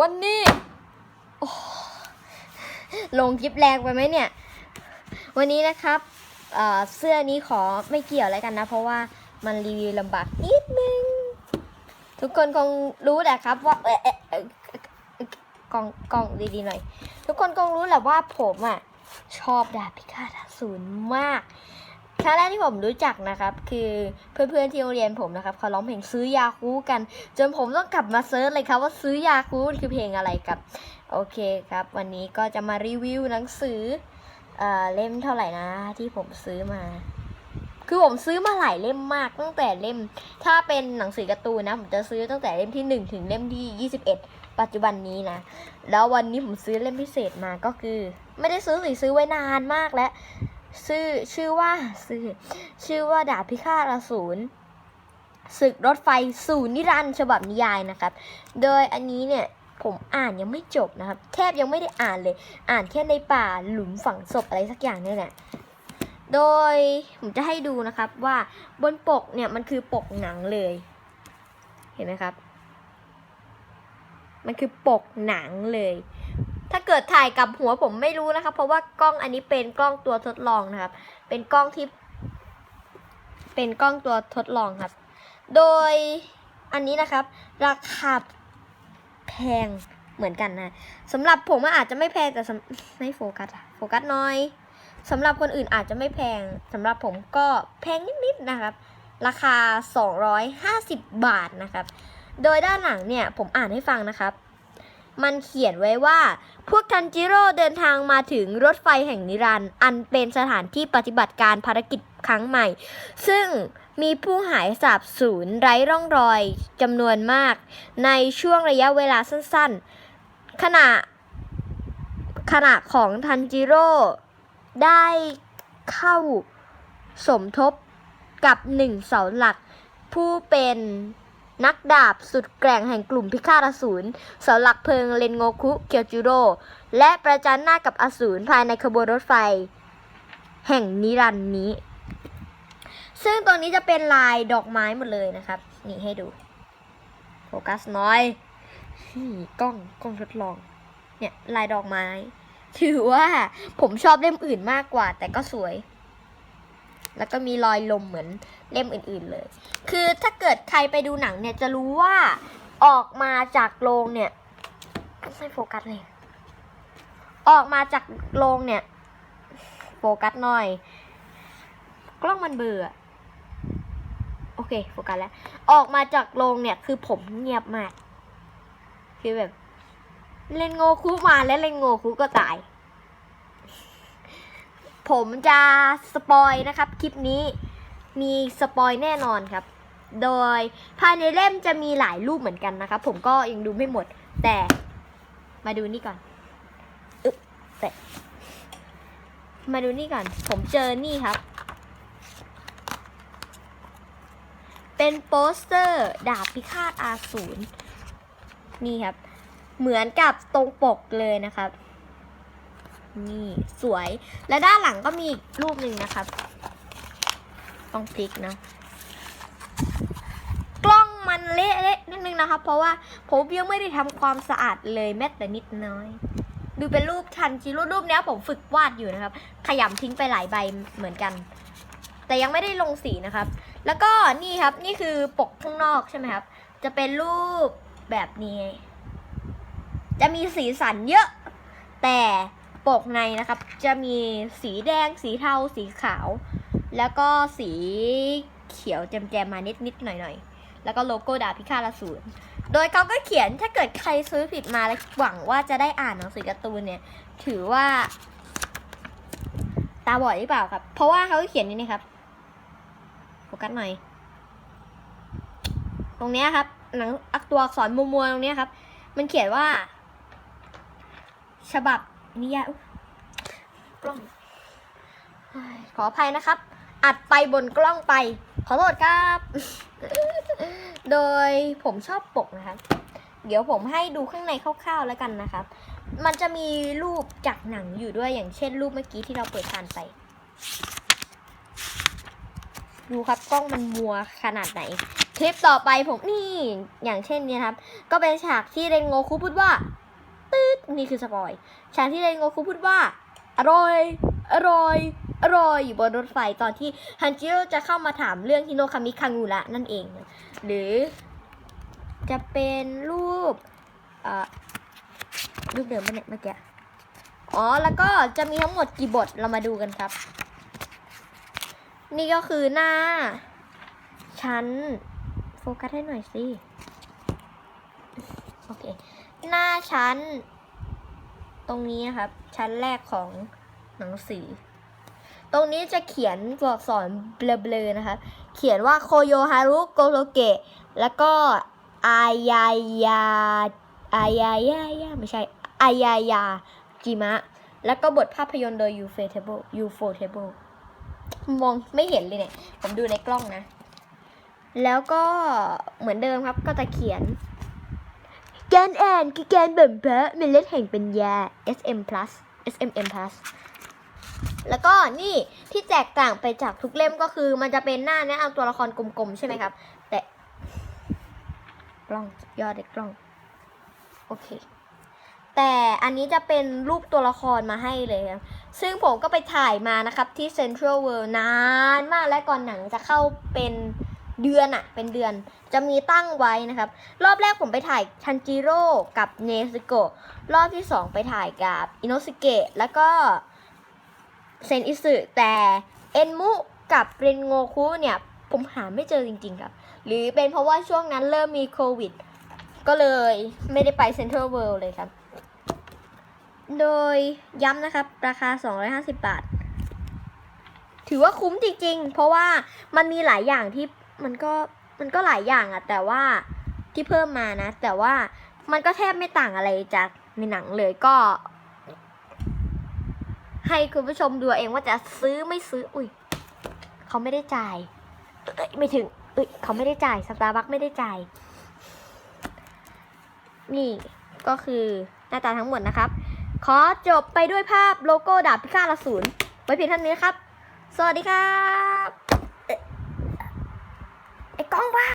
วันนี้ลงคลิปแรงไปไหมเนี่ย วันนี้นะครับเเสื้อนี้ขอไม่เกี่ยวอะไรกันนะ เพราะว่ามันรีวิวลำบากนิดนึง ทุกคนคงรู้แหละครับว่าเออกล้องกล้องดีๆหน่อย ทุกคนคงรู้แหละว่าผมอะชอบดาบพิฆาตอสูรมาก ครั้งแรกที่ผมรู้จักนะครับ คือเพื่อนๆที่โรงเรียนผมนะครับเขาร้องเพลงซื้อยาคูกัน จนผมต้องกลับมาเซิร์ชเลยครับว่าซื้อยาคูคือเพลงอะไรครับ โอเคครับ วันนี้ก็จะมารีวิวหนังสือเอ่อเล่มเท่าไหร่นะที่ผมซื้อมา คือผมซื้อมาหลายเล่มมากตั้งแต่เล่ม ถ้าเป็นหนังสือการ์ตูนนะผมจะซื้อตั้งแต่เล่มที่ 1 ถึงเล่มที่ 21 ปัจจุบันนี้นะ แล้ววันนี้ผมซื้อเล่มพิเศษมาก็คือ ไม่ได้ซื้อสิซื้อไว้นานมากแล้ว ชื่อชื่อว่าชื่อชื่อว่าดาบพิฆาตอสูรศึกรถไฟสู่นิรันดร์ฉบับนิยายนะครับ โดยอันนี้เนี่ยผมอ่านยังไม่จบนะครับ แทบยังไม่ได้อ่านเลย อ่านแค่ในป่าหลุมฝังศพอะไรสักอย่างเนี่ยแหละโดยผมจะให้ดูนะครับว่าบนปกเนี่ยมันคือปกหนังเลย เห็นไหมครับ มันคือปกหนังเลย ถ้าเกิดถ่ายกับหัวผมไม่รู้นะครับ เพราะว่ากล้องอันนี้เป็นกล้องตัวทดลองนะครับ เป็นกล้องที่ เป็นกล้องตัวทดลองครับ โดยอันนี้นะครับ ราคาแพงเหมือนกันนะสำหรับผมอาจจะไม่แพงแต่ไม่โฟกัสโฟกัสน้อยสำหรับคนอื่นอาจจะไม่แพงสำหรับผมก็แพงนิดๆนะครับ ราคา 250 บาทนะครับ โดยด้านหลังเนี่ยผมอ่านให้ฟังนะครับ มันเขียนไว้ว่า พวกทันจิโร่เดินทางมาถึงรถไฟแห่งนิรันดร์อันเป็นสถานที่ปฏิบัติการภารกิจครั้งใหม่ ซึ่งมีผู้หายสาบสูญไร้ร่องรอยจำนวนมาก ในช่วงระยะเวลาสั้นๆ ขณะขณะของทันจิโร่ได้เข้าสมทบกับหนึ่งเสาหลักผู้เป็น นักดาบสุดแกร่งแห่งกลุ่มพิฆาตอสูรเสาหลักเพลิงเรนโงคุเกียวจูโร่และประจันหน้ากับอสูรภายในขบวนรถไฟ แห่งนิรันดร์นี้ ซึ่งตัวนี้จะเป็นลายดอกไม้หมดเลยนะครับ นี่ให้ดู โฟกัสน้อยนี่กล้องกล้องทดลอง เนี่ยลายดอกไม้ ถือว่าผมชอบเล่มอื่นมากกว่า แต่ก็สวย แล้วก็มีรอยลมเหมือนเล่มอื่นๆเลย คือถ้าเกิดใครไปดูหนังเนี่ยจะรู้ว่าออกมาจากโรงเนี่ยไม่โฟกัสเลย ออกมาจากโรงเนี่ย โฟกัสหน่อย กล้องมันเบื่อโอเคโฟกัสแล้ว ออกมาจากโรงเนี่ยคือผมเงียบมาก คือแบบ เล่นโงคุมาแล้วเล่นโงคุก็ตาย ผมจะสปอยนะครับคลิปนี้มีสปอยแน่นอนครับ โดยภายในเล่มจะมีหลายรูปเหมือนกันนะครับ ผมก็ยังดูไม่หมด แต่มาดูนี่ก่อนอึ๊บแต่มาดูนี่ก่อน ผมเจอนี่ครับ เป็นโปสเตอร์ดาบพิฆาตอาสูรนี่ครับ เหมือนกับตรงปกเลยนะครับ นี่สวย และด้านหลังก็มีอีกรูปหนึ่งนะครับ ต้องพลิกนะ กล้องมันเละๆนิดนึงนะครับ เพราะว่าผมยังไม่ได้ทำความสะอาดเลยแม้แต่นิดน้อย ดูเป็นรูปทันจิรูรูปนี้ผมฝึกวาดอยู่นะครับ ขยำทิ้งไปหลายใบเหมือนกัน แต่ยังไม่ได้ลงสีนะครับ แล้วก็นี่ครับนี่คือปกข้างนอกใช่ไหมครับ จะเป็นรูปแบบนี้ จะมีสีสันเยอะ แต่ ปกในนะครับ จะมีสีแดง สีเทา สีขาว แล้วก็สีเขียวแจมๆมานิดๆหน่อยๆแล้วก็โลโก้ดาบพิฆาตอสูรโดยเขาก็เขียนถ้าเกิดใครซื้อผิดมาแล้วหวังว่าจะได้อ่านหนังสือการ์ตูนเนี่ย ถือว่า ตาบอดหรือเปล่าครับ เพราะว่าเขาเขียนนี่นะครับโฟกัสหน่อย ตรงเนี้ยครับ หนังอักตัวอักษรมัวๆตรงเนี้ยครับ มันเขียนว่า ฉบับ นิยายอุ๊ยกล้องขออภัยนะครับ อัดไปบนกล้องไป ขอโทษครับ โดยผมชอบปกนะครับ เดี๋ยวผมให้ดูข้างในคร่าวๆแล้วกันนะครับ มันจะมีรูปจากหนังอยู่ด้วยอย่างเช่น รูปเมื่อกี้ที่เราเปิดทานไป ดูครับกล้องมันมัวขนาดไหน คลิปต่อไปผมนี่อย่างเช่นนี่ยครับ ก็เป็นฉากที่เรนโงคุพูดว่า นี่คือสปอยฉากที่เรนโงคุพูดว่า อร่อย อร่อย อร่อยอยู่บนรถไฟตอนที่ฮันจิโร่จะเข้ามาถามเรื่องฮิโนคามิคังูระนั่นเอง หรือจะเป็นรูปอ่อรูปเดิมปะเนี่ยเมื่อกี้ อ๋อ แล้วก็จะมีทั้งหมดกี่บทเรามาดูกันครับ นี่ก็คือหน้า ชั้น โฟกัสให้หน่อยสิ โอเค หน้าชั้น ตรงนี้นะครับ ชั้นแรกของหนังสือ ตรงนี้จะเขียนตัวอักษรเบลอๆนะครับ เขียนว่าโคโยฮารุโกโรเกะแล้วก็อายายาอายายายาไม่ใช่อายายาจิมะ แล้วก็บทภาพยนตร์โดย Ufotable Ufotable มองไม่เห็นเลยเนี่ย ผมดูในกล้องนะ แล้วก็เหมือนเดิมครับก็จะเขียน กนแอนคือแกนเบิ่มเพะเมล็ดแห่งปัญญา SM plus SMM plus แล้วก็นี่ที่แตกต่างไปจากทุกเล่มก็คือ มันจะเป็นหน้าแนะนำตัวละครกลมๆ ใช่ไหมครับ แต่กล้องยอดเลยกล้อง โอเค แต่อันนี้จะเป็นรูปตัวละครมาให้เลยครับ ซึ่งผมก็ไปถ่ายมานะครับที่ Central World นานมากและก่อนหนังจะเข้าเป็น เดือนอะเป็นเดือนจะมีตั้งไว้นะครับ รอบแรกผมไปถ่ายทันจิโร่กับเนซึโกะรอบที่สองไปถ่ายกับอินโนสเกะแล้วก็เซนอิสึแต่เอ็นมุกับเรนโงคุเนี่ยผมหาไม่เจอจริงๆครับ หรือเป็นเพราะว่าช่วงนั้นเริ่มมีโควิด ก็เลยไม่ได้ไปเซ็นทรัลเวิลด์เลยครับ โดยย้ำนะครับ ราคา 250 บาท ถือว่าคุ้มจริงๆ เพราะว่ามันมีหลายอย่างที่ มันก็มันก็หลายอย่างอะแต่ว่าที่เพิ่มมานะ แต่ว่ามันก็แทบไม่ต่างอะไรจากในหนังเลยก็ ให้คุณผู้ชมดูเองว่าจะซื้อไม่ซื้อ อุ้ยเขาไม่ได้จ่ายไม่ถึงเอ้ยเขาไม่ได้จ่ายสตาร์บัคไม่ได้จ่ายนี่ก็คือหน้าตาทั้งหมดนะครับ ขอจบไปด้วยภาพโลโก้ดาบพิฆาตอสูรไว้เพียงเท่านี้ครับ สวัสดีครับ เอ๊